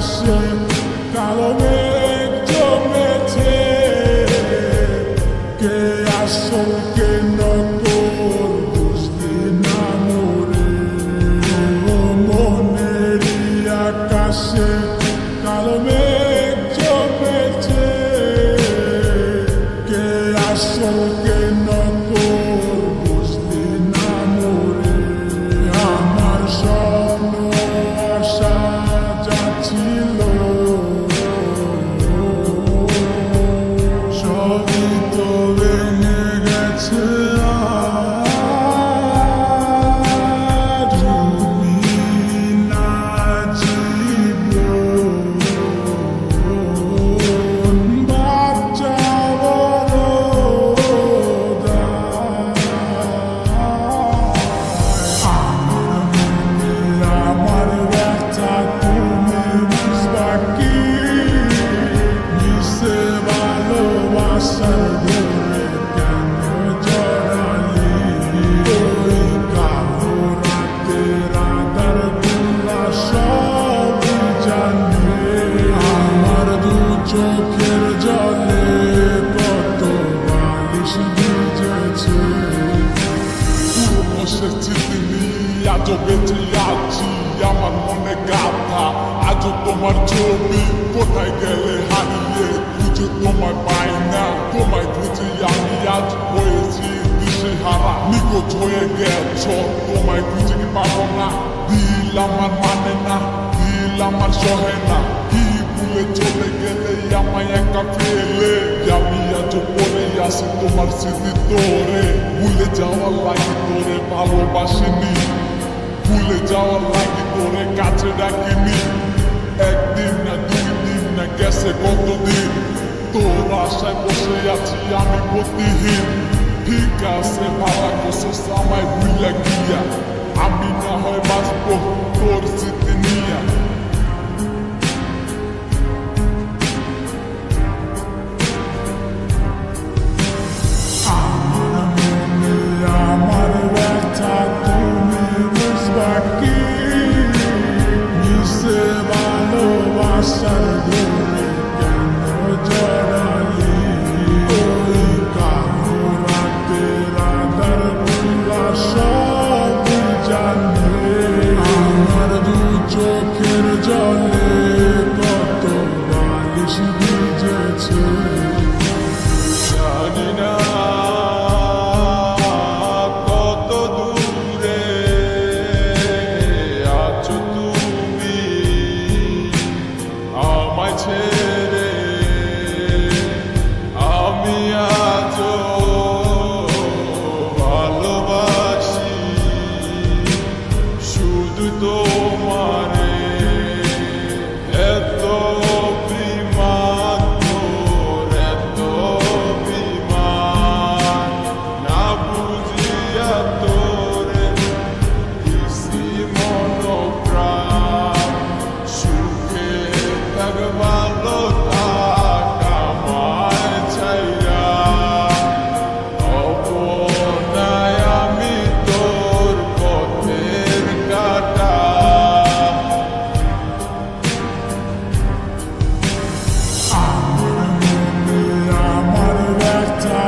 আকাশে কালো মেঘ জমেছে। কে আসল কে নকল বুঝলি না মোরে ও মনেরই আকাশে কালো মেঘ to চোখের জলে কত বালিশ ভিজেছে স্মৃতি নিয়ে আজও বেঁচে আছি আমার মনে গাথা আজও তোমার ছবি কোথায় গেলে হারিয়ে খুঁজে তোমায় পাই না তোমায় খুঁজে আমি আজ হয়েছি দিশে হারা নিখোঁজ হয়ে গেছ তোমায় খুঁজে পাবো না দিল আমার মানে না দিল আমার সহে না কি ভুলে চলে গেলে আমায় একা ফেলে আমি আজ পরে আসি তোমার স্মৃতি তোরে ভুলে যাওয়ার লাগে তোরে ভালোবাসিনি ভুলে যাওয়ার লাগে তোরে কাছে ডাকিনি একদিন না দুই দিন না গেছে কতদিন তোর আশায় বসে আছি আমি গতিহীন ঠিক আছে ভাড়া করছিস আমায় ভুলে গিয়া আমি না হয় বাঁচবো তোর স্মৃতি নিয়া star.